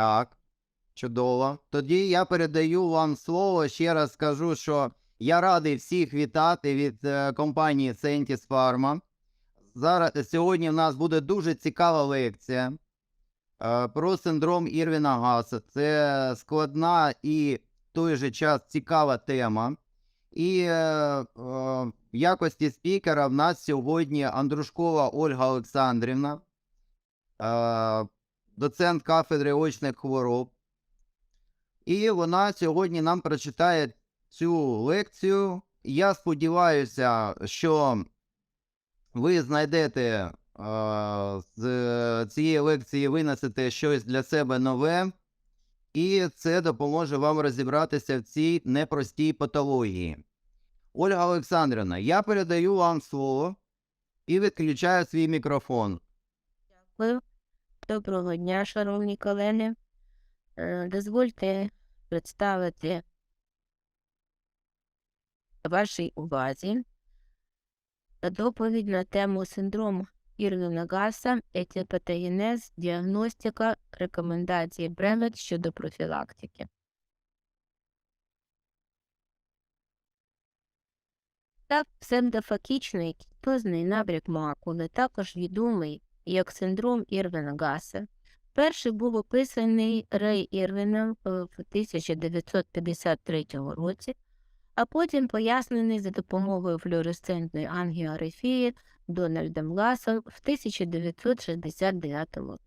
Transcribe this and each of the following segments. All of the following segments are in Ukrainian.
Так, чудово. Тоді я передаю вам слово. Ще раз скажу, що я радий всіх вітати від е, компанії Sentis Pharma. Зараз сьогодні в нас буде дуже цікава лекція е, про синдром Ірвіна Гаса. Це складна і в той же час цікава тема. І е, е, в якості спікера в нас сьогодні Андрушкова Ольга Олександрівна, е, доцент кафедри очних хвороб. І вона сьогодні нам прочитає цю лекцію. Я сподіваюся, що ви знайдете з цієї лекції винесете щось для себе нове, і це допоможе вам розібратися в цій непростій патології. Ольга Олександрівна, я передаю вам слово і відключаю свій мікрофон. Дякую. Доброго дня, шановні колеги. Е, Дозвольте представити вашій увазі доповідь на тему синдрому Ірвіна Гаса, етіпатогенез, діагностика, рекомендації Бревет щодо профілактики. Так, псевдофакічний кітозний набряк макули, також відомий як синдром Ірвіна Гаса. Перший був описаний Рей Ірвіном е, в 1953 році, а потім пояснений за допомогою флюоресцентної ангіографії Дональдом Гасом в 1969 році.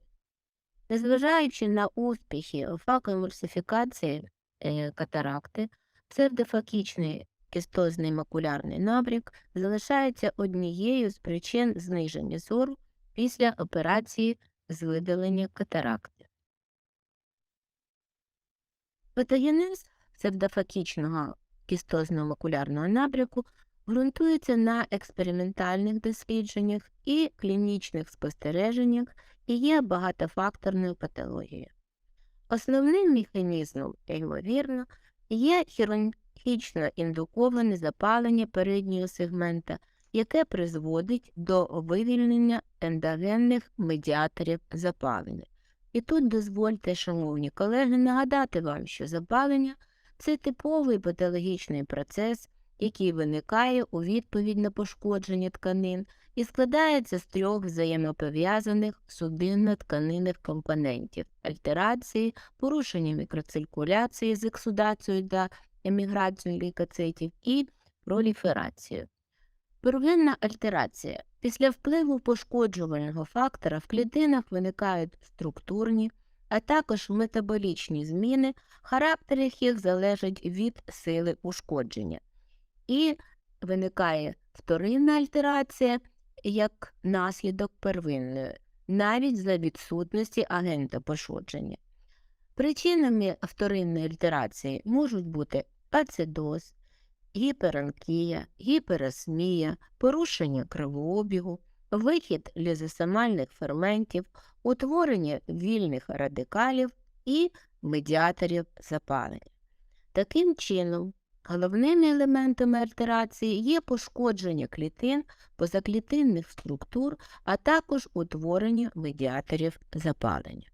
Незважаючи на успіхи факоемульсифікації е, катаракти, псевдофакічний кістозний макулярний набряк залишається однією з причин зниження зору після операції з видалення катаракти. Патогенез псевдофакічного кістозного макулярного набряку ґрунтується на експериментальних дослідженнях і клінічних спостереженнях і є багатофакторною патологією. Основним механізмом, ймовірно, є хірургічно індуковане запалення переднього сегмента, яке призводить до вивільнення ендогенних медіаторів запалення. І тут дозвольте, шановні колеги, нагадати вам, що запалення це типовий патологічний процес, який виникає у відповідь на пошкодження тканин і складається з трьох взаємопов'язаних судинно-тканинних компонентів альтерації, порушення мікроциркуляції з ексудацією та еміграцією лейкоцитів і проліферацією. Первинна альтерація. Після впливу пошкоджувального фактора в клітинах виникають структурні, а також метаболічні зміни, характер яких залежить від сили ушкодження. І виникає вторинна альтерація як наслідок первинної, навіть за відсутності агента пошкодження. Причинами вторинної альтерації можуть бути ацидоз, гіперанкія, гіперосмія, порушення кровообігу, вихід лізосомальних ферментів, утворення вільних радикалів і медіаторів запалення. Таким чином, головними елементами альтерації є пошкодження клітин, позаклітинних структур, а також утворення медіаторів запалення.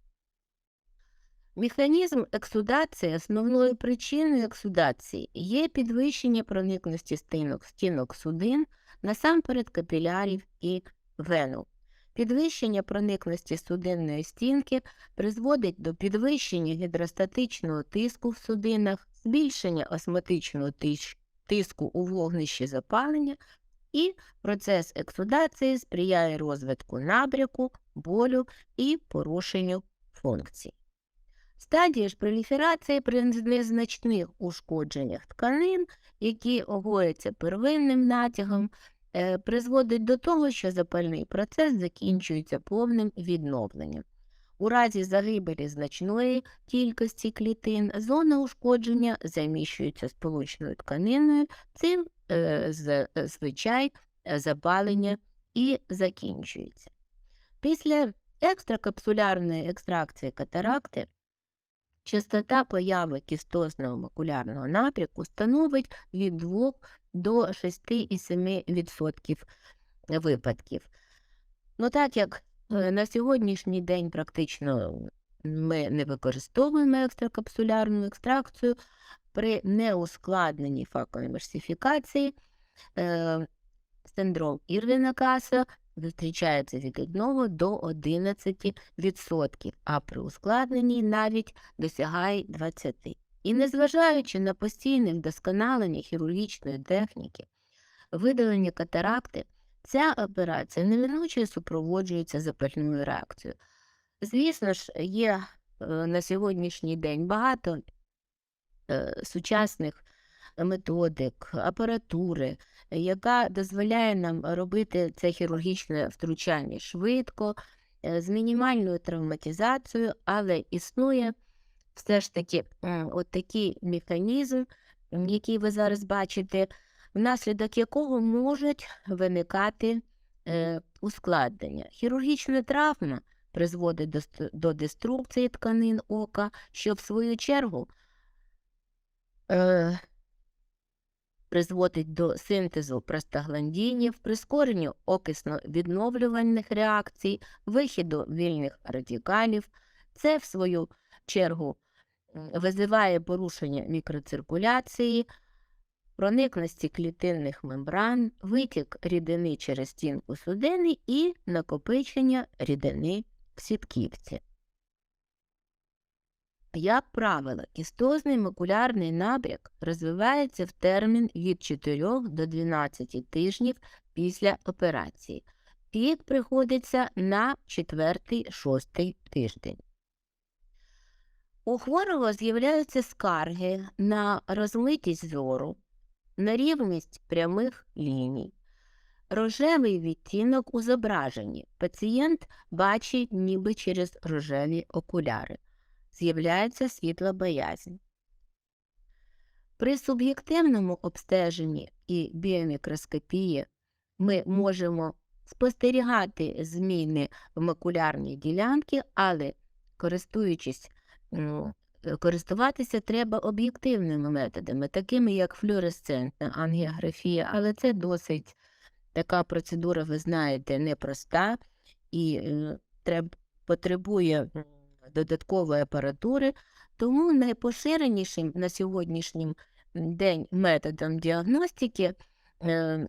Механізм ексудації основною причиною ексудації є підвищення проникності стінок, стінок судин, насамперед капілярів і вену. Підвищення проникності судинної стінки призводить до підвищення гідростатичного тиску в судинах, збільшення осмотичного тиску у вогнищі запалення, і процес ексудації сприяє розвитку набряку, болю і порушенню функцій. Стадія ж проліферації при незначних ушкодженнях тканин, які огоюються первинним натягом, е, призводить до того, що запальний процес закінчується повним відновленням. У разі загибелі значної кількості клітин зона ушкодження заміщується сполучною тканиною, цим е, звичай е, запалення і закінчується. Після екстракапсулярної екстракції катаракти частота появи кістозного макулярного напряку становить від 2 до 6,7% випадків. Ну так як е, на сьогоднішній день практично ми не використовуємо екстракапсулярну екстракцію при неускладненій факовій мерсифікації. Е, синдром Ірвіна Каса зустрічається від 1 до 11%, а при ускладненні навіть досягає 20%. І незважаючи на постійне вдосконалення хірургічної техніки, видалення катаракти, ця операція неминуче супроводжується запальною реакцією. Звісно ж, є е, на сьогоднішній день багато е, сучасних методик, апаратури, яка дозволяє нам робити це хірургічне втручання швидко, е, з мінімальною травматизацією, але існує все ж таки от такий механізм, який ви зараз бачите, внаслідок якого можуть виникати е, ускладнення. Хірургічна травма призводить до, деструкції тканин ока, що в свою чергу е, призводить до синтезу простагландінів, прискоренню окисно-відновлювальних реакцій, вихіду вільних радикалів. Це, в свою чергу, визиває порушення мікроциркуляції, проникності клітинних мембран, витік рідини через стінку судини і накопичення рідини в сітківці. Як правило, кістозний макулярний набряк розвивається в термін від 4 до 12 тижнів після операції. Пік приходиться на 4-6 тиждень. У хворого з'являються скарги на розмитість зору, на рівність прямих ліній, рожевий відтінок у зображенні. Пацієнт бачить ніби через рожеві окуляри з'являється світлобоязнь. При суб'єктивному обстеженні і біомікроскопії ми можемо спостерігати зміни в макулярній ділянці, але користуючись, е, користуватися треба об'єктивними методами, такими як флюоресцентна ангіографія, але це досить така процедура, ви знаєте, непроста і е, треб, потребує додаткової апаратури, тому найпоширенішим на сьогоднішній день методом діагностики е,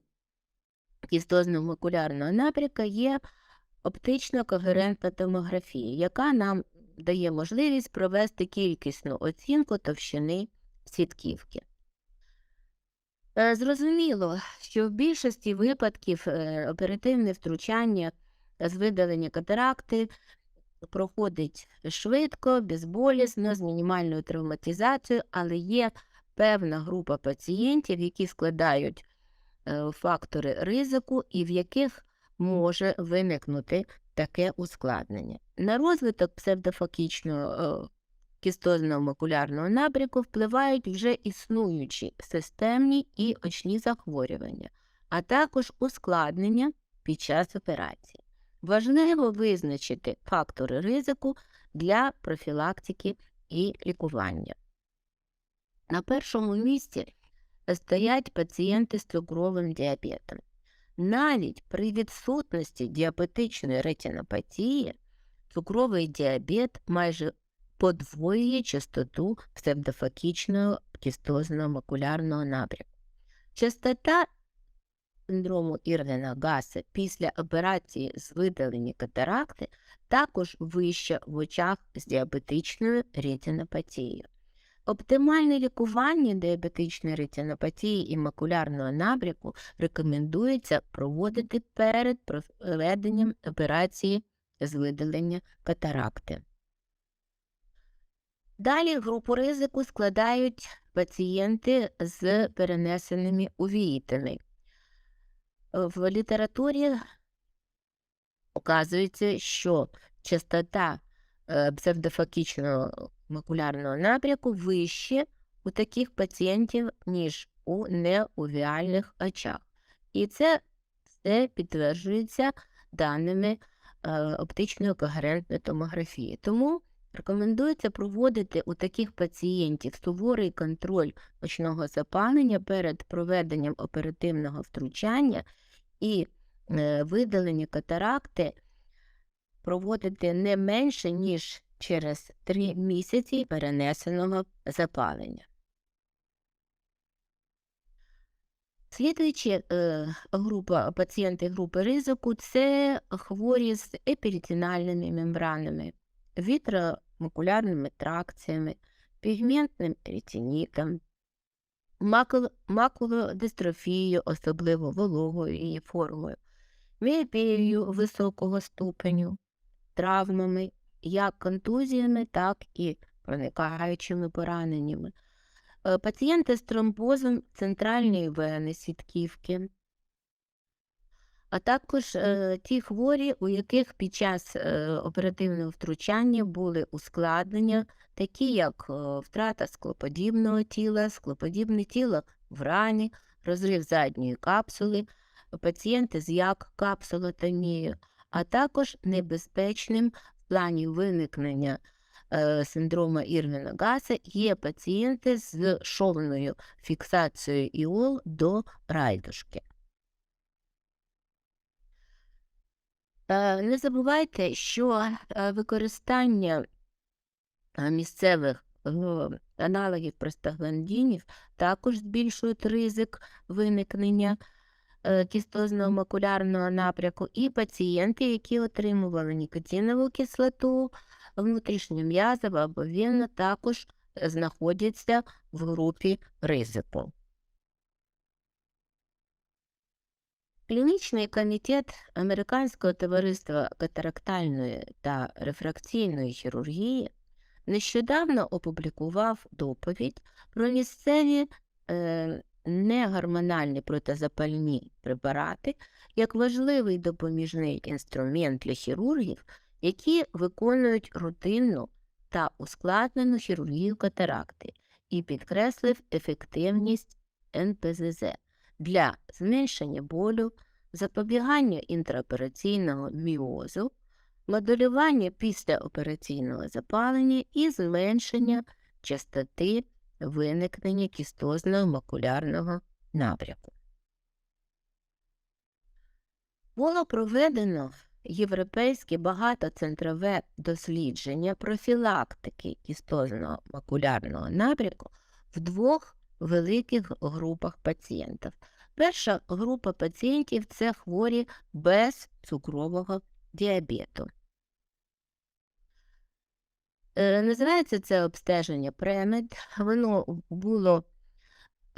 кістозно-макулярного напряка є оптично когерентна томографія, яка нам дає можливість провести кількісну оцінку товщини сітківки. Е, Зрозуміло, що в більшості випадків е, оперативне втручання з видалення катаракти проходить швидко, безболісно, з мінімальною травматизацією, але є певна група пацієнтів, які складають е, фактори ризику і в яких може виникнути таке ускладнення. На розвиток псевдофакічного е, кістозного макулярного набряку впливають вже існуючі системні і очні захворювання, а також ускладнення під час операції. Важливо визначити фактори ризику для профілактики і лікування. На першому місці стоять пацієнти з цукровим діабетом. Навіть при відсутності діабетичної ретинопатії цукровий діабет майже подвоює частоту псевдофакічного кістозного макулярного набряку. Частота синдрому Ірвіна Гаса після операції з видалення катаракти також вища в очах з діабетичною ретинопатією. Оптимальне лікування діабетичної ретинопатії і макулярного набряку рекомендується проводити перед проведенням операції з видалення катаракти. Далі групу ризику складають пацієнти з перенесеними увіїтами. В літературі показується, що частота е, псевдофакічного макулярного напряку вище у таких пацієнтів, ніж у неувіальних очах. І це все підтверджується даними е, оптичної когерентної томографії. Тому рекомендується проводити у таких пацієнтів суворий контроль очного запалення перед проведенням оперативного втручання і е, видалення катаракти проводити не менше, ніж через 3 місяці перенесеного запалення. Слідуючи е, група пацієнти групи ризику це хворі з епірітінальними мембранами, вітромакулярними тракціями, пігментним ретинітом, макул- макулодистрофією, особливо вологою її формою, міопією високого ступеню, травмами, як контузіями, так і проникаючими пораненнями. Е, Пацієнти з тромбозом центральної вени сітківки, а також е, ті хворі, у яких під час е, оперативного втручання були ускладнення, такі як е, втрата склоподібного тіла, склоподібне тіло в рані, розрив задньої капсули, пацієнти з як капсулотомією, а також небезпечним в плані виникнення е, синдрома Ірвіна Гаса є пацієнти з шовною фіксацією іол до райдушки. Не забувайте, що е, використання е, місцевих е, аналогів простагландинів також збільшують ризик виникнення е, кістозного макулярного напряку, і пацієнти, які отримували нікотинову кислоту, внутрішньом'язово або вінно, також е, знаходяться в групі ризику. Клінічний комітет Американського товариства катарактальної та рефракційної хірургії нещодавно опублікував доповідь про місцеві е, негормональні протизапальні препарати як важливий допоміжний інструмент для хірургів, які виконують рутинну та ускладнену хірургію катаракти, і підкреслив ефективність НПЗЗ для зменшення болю, запобігання інтраопераційного міозу, моделювання післяопераційного запалення і зменшення частоти виникнення кістозного макулярного напряку. Було проведено європейське багатоцентрове дослідження профілактики кістозного макулярного напряку в двох великих групах пацієнтів. Перша група пацієнтів це хворі без цукрового діабету. Е, Називається це обстеження премед. Воно було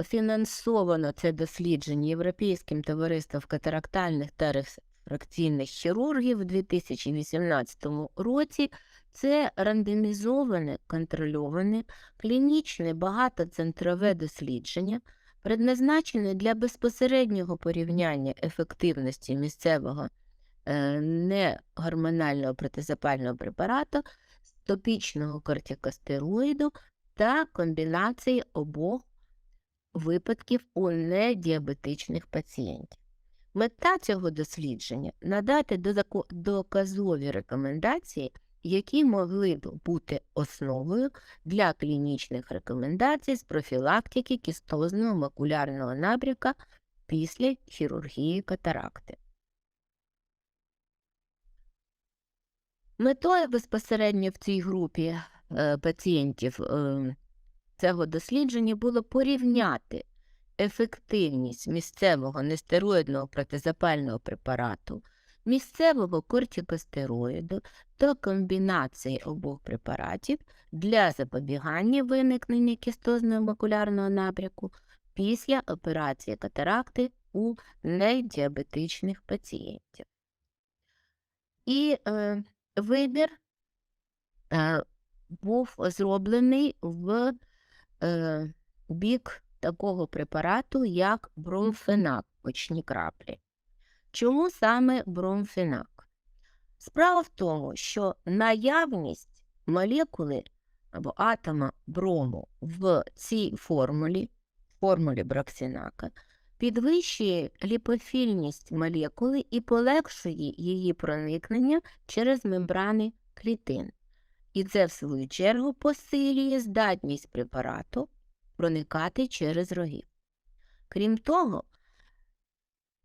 фінансовано це дослідження Європейським товариством катарактальних та рефракційних хірургів у 2018 році. Це рандомізоване, контрольоване, клінічне багатоцентрове дослідження, предназначене для безпосереднього порівняння ефективності місцевого е, негормонального протизапального препарату з топічного кортикостероїду та комбінації обох випадків у недіабетичних пацієнтів. Мета цього дослідження надати доказові рекомендації, які могли б бути основою для клінічних рекомендацій з профілактики кістозного макулярного набряка після хірургії катаракти. Метою безпосередньо в цій групі е, пацієнтів е, цього дослідження було порівняти ефективність місцевого нестероїдного протизапального препарату, місцевого кортикостероїду та комбінації обох препаратів для запобігання виникнення кістозного макулярного напряку після операції катаракти у недіабетичних пацієнтів. І е, вибір е, був зроблений в е, бік такого препарату, як бромфенак, очні краплі. Чому саме бромфенак? Справа в тому, що наявність молекули або атома брому в цій формулі, формулі броксинака, підвищує ліпофільність молекули і полегшує її проникнення через мембрани клітин. І це, в свою чергу, посилює здатність препарату проникати через рогів. Крім того,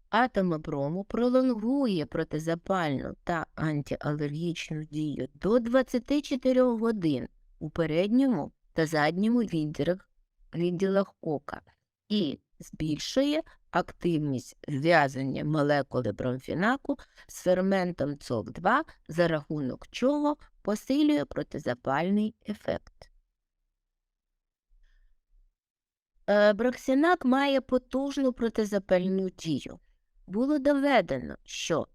атомоброму пролонгує протизапальну та антиалергічну дію до 24 годин у передньому та задньому відділах, відділах ока і збільшує активність зв'язання молекули бромфінаку з ферментом ЦОК2, за рахунок чого посилює протизапальний ефект. Е, Броксінак має потужну протизапальну дію. Було доведено, що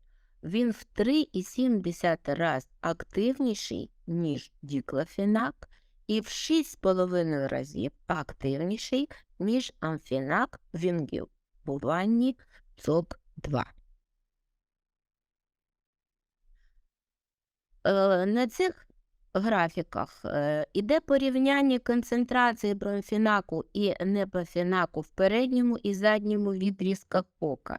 він в 3,7 раз активніший, ніж діклофенак, і в 6,5 разів активніший, ніж амфінак в інгібуванні ЦОК2. Е, На цих графіках е, іде порівняння концентрації бромфінаку і непофінаку в передньому і задньому відрізках ока.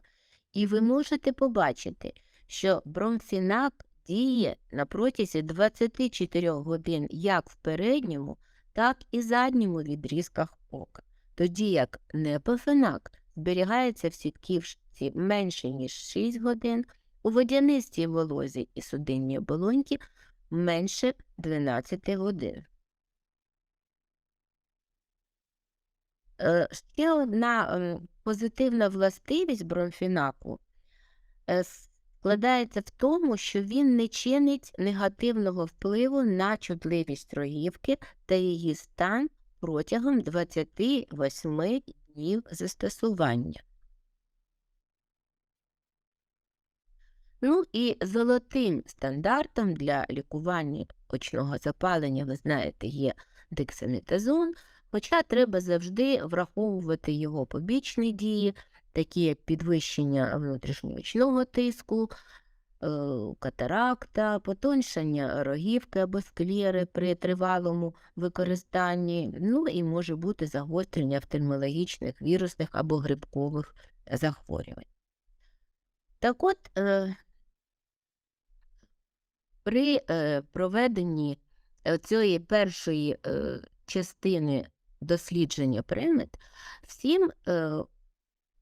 І ви можете побачити, що бромфінак діє на протязі 24 годин як в передньому, так і задньому відрізках ока. Тоді як непофенак зберігається в сітківці менше, ніж 6 годин, у водянистій волозі і судинній оболоньці менше 12 годин. Ще одна ем, позитивна властивість бромфінаку е, складається в тому, що він не чинить негативного впливу на чутливість рогівки та її стан протягом 28 днів застосування. Ну і золотим стандартом для лікування очного запалення, ви знаєте, є дексаметазон, хоча треба завжди враховувати його побічні дії, такі як підвищення внутрішньоочного тиску, е, катаракта, потоншення рогівки або склери при тривалому використанні, ну і може бути загострення офтальмологічних, вірусних або грибкових захворювань. Так от, е, при е, проведенні цієї першої частини дослідження примет всім е,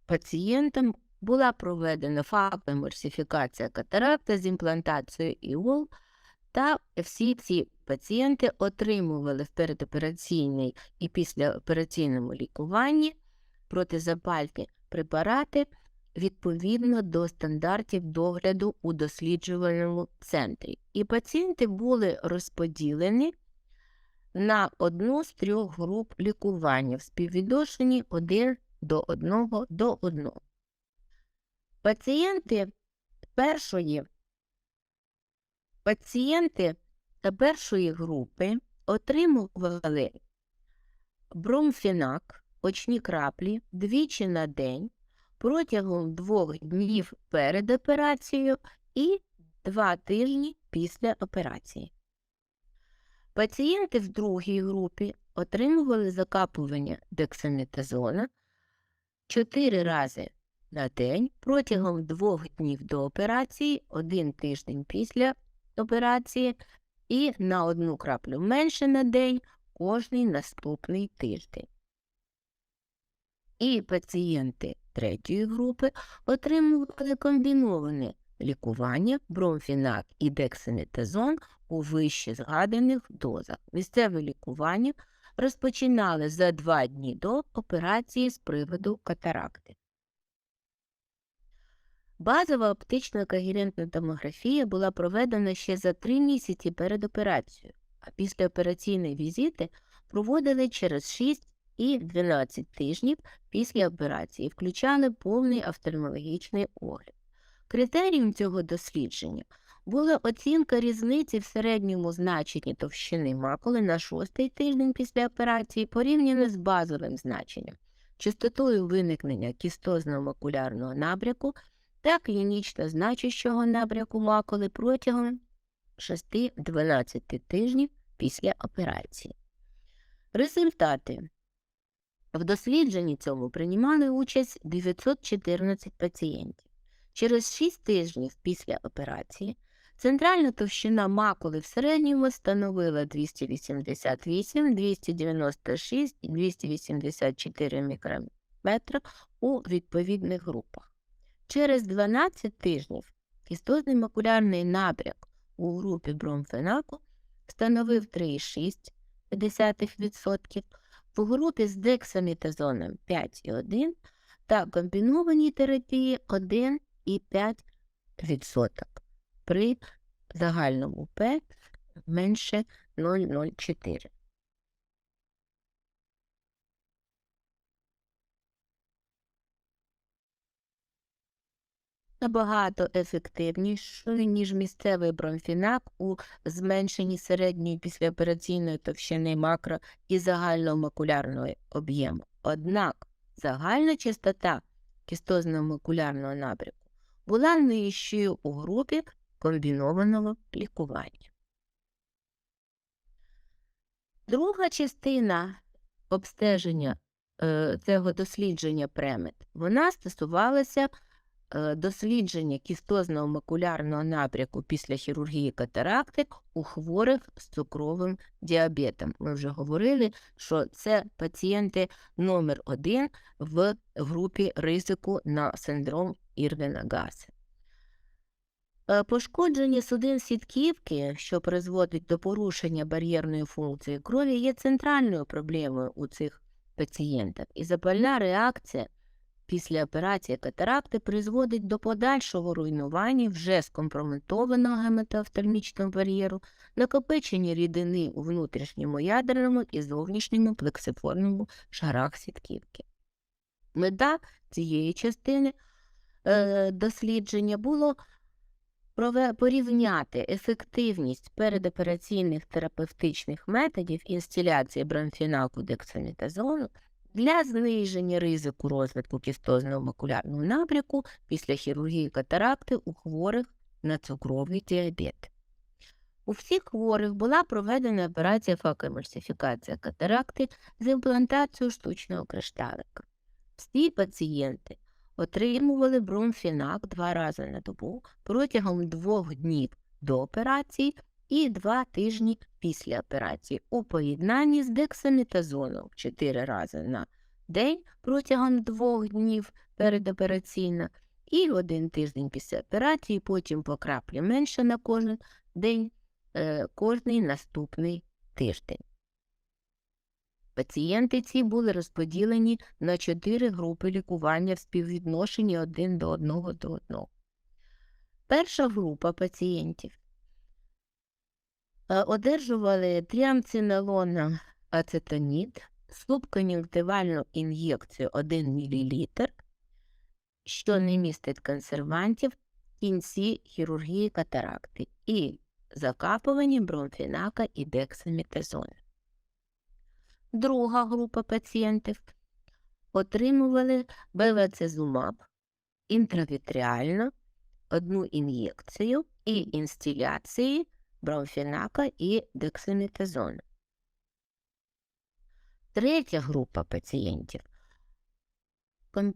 пацієнтам була проведена факоемульсифікація катаракта з імплантацією іол, та всі ці пацієнти отримували в передопераційній і післяопераційному лікуванні протизапальні препарати відповідно до стандартів догляду у досліджувальному центрі. І пацієнти були розподілені на одну з трьох груп лікування в співвідношенні 1 до 1 до 1. Пацієнти першої Пацієнти першої групи отримували бромфінак, очні краплі двічі на день протягом двох днів перед операцією і два тижні після операції. Пацієнти в другій групі отримували закапування дексаметазона 4 рази на день протягом двох днів до операції, один тиждень після операції і на одну краплю менше на день кожний наступний тиждень. І пацієнти третьої групи отримували комбіноване лікування бромфінак і дексаметазон у вище згаданих дозах. Місцеве лікування розпочинали за два дні до операції з приводу катаракти. Базова оптична когерентна томографія була проведена ще за три місяці перед операцією, а післяопераційні візити проводили через 6 і 12 тижнів після операції, включали повний офтальмологічний огляд. Критерієм цього дослідження була оцінка різниці в середньому значенні товщини макули на шостий тиждень після операції порівняно з базовим значенням, частотою виникнення кістозного макулярного набряку та клінічно значущого набряку макули протягом 6-12 тижнів після операції. Результати. В дослідженні цьому приймали участь 914 пацієнтів. Через 6 тижнів після операції центральна товщина макули в середньому становила 288, 296 і 284 мікрометри у відповідних групах. Через 12 тижнів кістозний макулярний набряк у групі бромфенаку становив 3,6%, в групі з дексаметазоном 5,1% та комбінованій терапії 1,5% при загальному П менше 0,04. Набагато ефективнішою, ніж місцевий бромфінак у зменшенні середньої післяопераційної товщини макро і загального макулярного об'єму. Однак загальна частота кістозного макулярного набряку була нижчою у групі комбінованого лікування. Друга частина обстеження е, цього дослідження премет, вона стосувалася дослідження кістозного макулярного напряку після хірургії катаракти у хворих з цукровим діабетом. Ми вже говорили, що це пацієнти номер один в групі ризику на синдром Ірвіна Гаса. Е, Пошкодження судин сітківки, що призводить до порушення бар'єрної функції крові, є центральною проблемою у цих пацієнтів. І запальна реакція після операції катаракти призводить до подальшого руйнування вже скомпрометованого гематоофтальмічного бар'єру, накопичення рідини у внутрішньому ядерному і зовнішньому плексиформному шарах сітківки. Мета цієї частини е, дослідження було порівняти ефективність передопераційних терапевтичних методів інстиляції бромфінаку дексаметазону для зниження ризику розвитку кістозного макулярного набряку після хірургії катаракти у хворих на цукровий діабет. У всіх хворих була проведена операція факоемульсифікація катаракти з імплантацією штучного кришталика. Всі пацієнти отримували бромфінак два рази на добу протягом двох днів до операції і два тижні після операції у поєднанні з дексаметазоном чотири рази на день протягом двох днів передопераційно і один тиждень після операції, потім по краплі менше на кожен день, е, кожний наступний тиждень. Пацієнти ці були розподілені на чотири групи лікування в співвідношенні один до одного до одного. Перша група пацієнтів одержували тріамцинелон ацетонід, субкон'юнктивальну ін'єкцію 1 мл, що не містить консервантів в кінці хірургії катаракти і закапування бромфінака і дексаметазону. Друга група пацієнтів отримували бевацизумаб інтравітріально, одну ін'єкцію і інстиляції бромфінака і дексаметазону. Третя група пацієнтів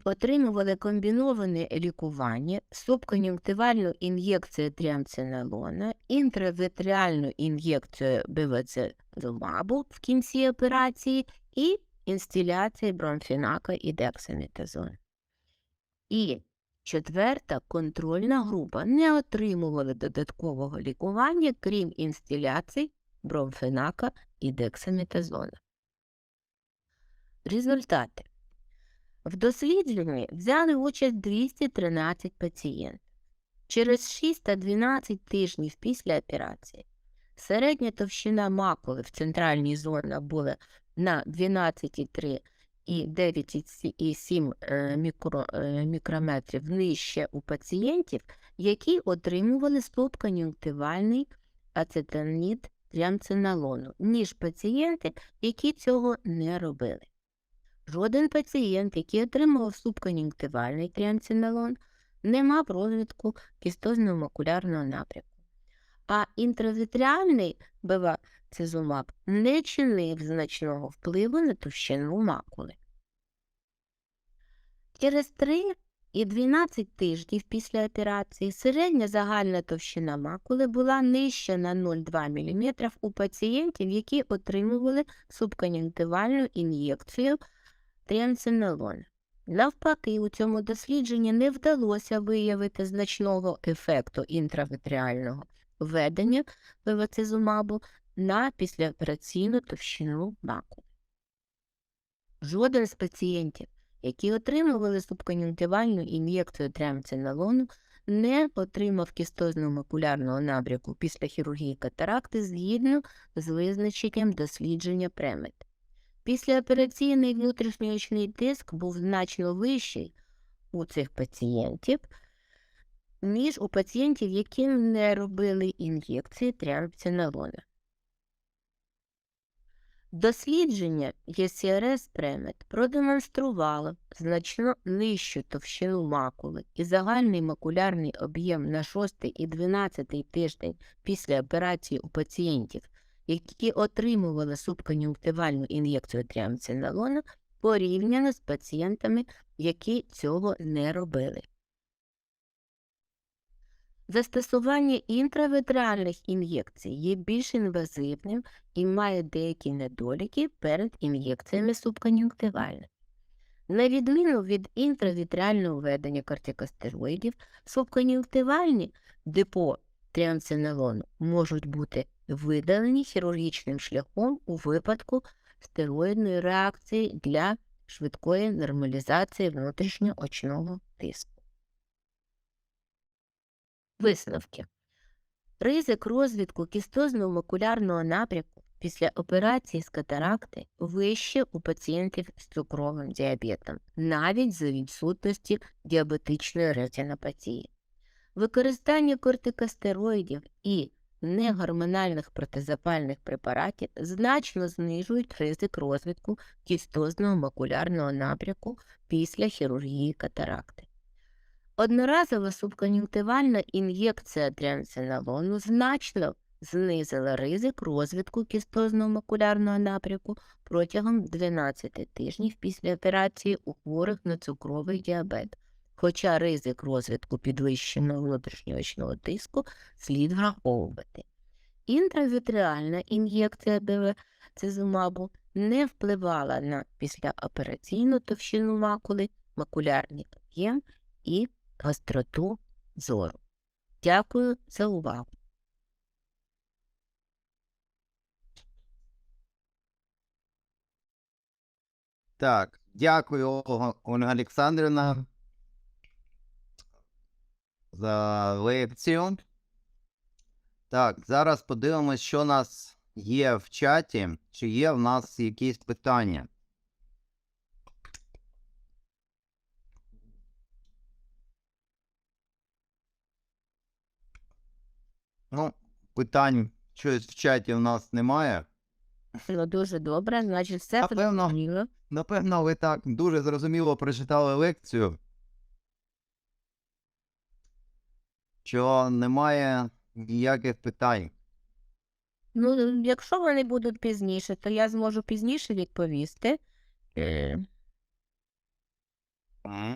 отримували комбіноване лікування, субкон'юнктивальну ін'єкцію тріамцинелона, інтравітріальну ін'єкцію бевацизумабу в кінці операції і інстиляції бромфінака і дексаметазону. І четверта контрольна група не отримувала додаткового лікування, крім інстиляцій бромфенака і дексаметазону. Результати. В дослідженні взяли участь 213 пацієнтів. Через 6 та 12 тижнів після операції середня товщина макули в центральній зоні була на 12,3 і 9,7 е, мікро, е, мікрометрів нижче у пацієнтів, які отримували субкон'юнктивальний ацетонід тріамцинелону, ніж пацієнти, які цього не робили. Жоден пацієнт, який отримував субкон'юнктивальний тріамцинелон, не мав розвитку кістозного макулярного напрямку. А інтравітріальний бевацизумаб не чинив значного впливу на товщину макули. Через 3 і 12 тижнів після операції середня загальна товщина макули була нижча на 0,2 мм у пацієнтів, які отримували субкон'юнктивальну ін'єкцію тріамцинелон. Навпаки, у цьому дослідженні не вдалося виявити значного ефекту інтравітреального введення левацизумабу на післяопераційну товщину макули. Жоден з пацієнтів, які отримували субкон'юнктивальну ін'єкцію тремциналону, не отримав кістозно-макулярного набряку після хірургії катаракти згідно з визначенням дослідження премет. Післяопераційний внутрішньоочний тиск був значно вищий у цих пацієнтів, ніж у пацієнтів, яким не робили ін'єкції триамциналона. Дослідження ЄСРС Премет продемонструвало значно нижчу товщину макули і загальний макулярний об'єм на 6 і 12 тиждень після операції у пацієнтів, які отримували субкон'юнктивальну ін'єкцію тріамциналона порівняно з пацієнтами, які цього не робили. Застосування інтравітреальних ін'єкцій є більш інвазивним і має деякі недоліки перед ін'єкціями субкон'юнктивальних. На відміну від інтравітріального введення кортикостероїдів, субкон'юнктивальні депо тріамциналону можуть бути видалені хірургічним шляхом у випадку стероїдної реакції для швидкої нормалізації внутрішньоочного тиску. Висновки. Ризик розвитку кістозного макулярного напрямку після операції з катаракти вище у пацієнтів з цукровим діабетом, навіть за відсутності діабетичної ретинопатії. Використання кортикостероїдів і негормональних протизапальних препаратів значно знижують ризик розвитку кістозного макулярного напрямку після хірургії катаракти. Одноразова субкон'юнктивальна ін'єкція тріамциналону значно знизила ризик розвитку кістозного макулярного напрямку протягом 12 тижнів після операції у хворих на цукровий діабет, хоча ризик розвитку підвищеного внутрішньоочного тиску слід враховувати. Інтравітріальна ін'єкція бевацизумабу не впливала на післяопераційну товщину макули, макулярний об'єм і гостроту зору. Дякую за увагу. Так, дякую, Ольга Олександрівна, за лекцію. Так, зараз подивимось, що у нас є в чаті, чи є в нас якісь питання. Ну, питань щось в чаті в нас немає. Ну, дуже добре, значить, все Напевно. зрозуміло. Напевно, ви так дуже зрозуміло прочитали лекцію. Що немає ніяких питань. Ну, якщо вони будуть пізніше, то я зможу пізніше відповісти. Е,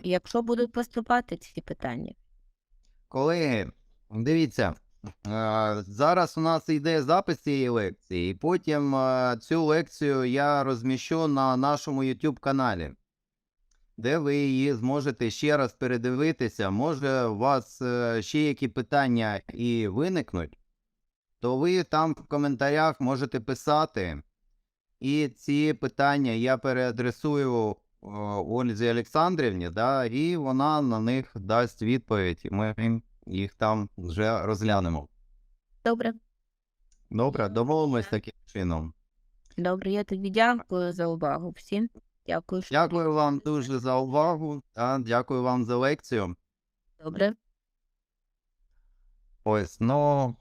Якщо будуть поступати ці питання. Колеги, дивіться, зараз у нас йде запис цієї лекції, і потім е, цю лекцію я розміщу на нашому YouTube каналі, де ви її зможете ще раз передивитися. Може, у вас е, ще які питання і виникнуть, то ви там в коментарях можете писати. І ці питання я переадресую е, Ользі Олександрівні, да, і вона на них дасть відповідь, ми їх там вже розглянемо. Добре, Добре, домовимось таким чином. добре, я тобі дякую за увагу всім. Дякую, що Дякую вам дуже за увагу. Та, дякую вам за лекцію. добре. Ось, ну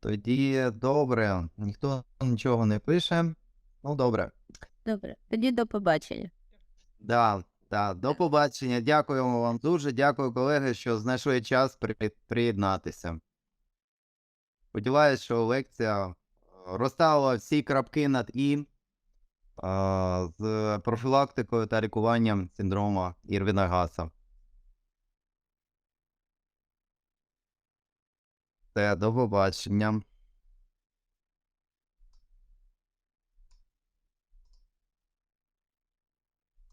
тоді добре. Ніхто нічого не пише. Ну, добре. Добре. Тоді до побачення. Да, да, до побачення. Дякуємо вам дуже. Дякую, колеги, що знайшли час при- приєднатися. Сподіваюсь, що лекція е, розставила всі крапки над І а, з профілактикою та лікуванням синдрому Ірвіна Гаса. Все, до побачення.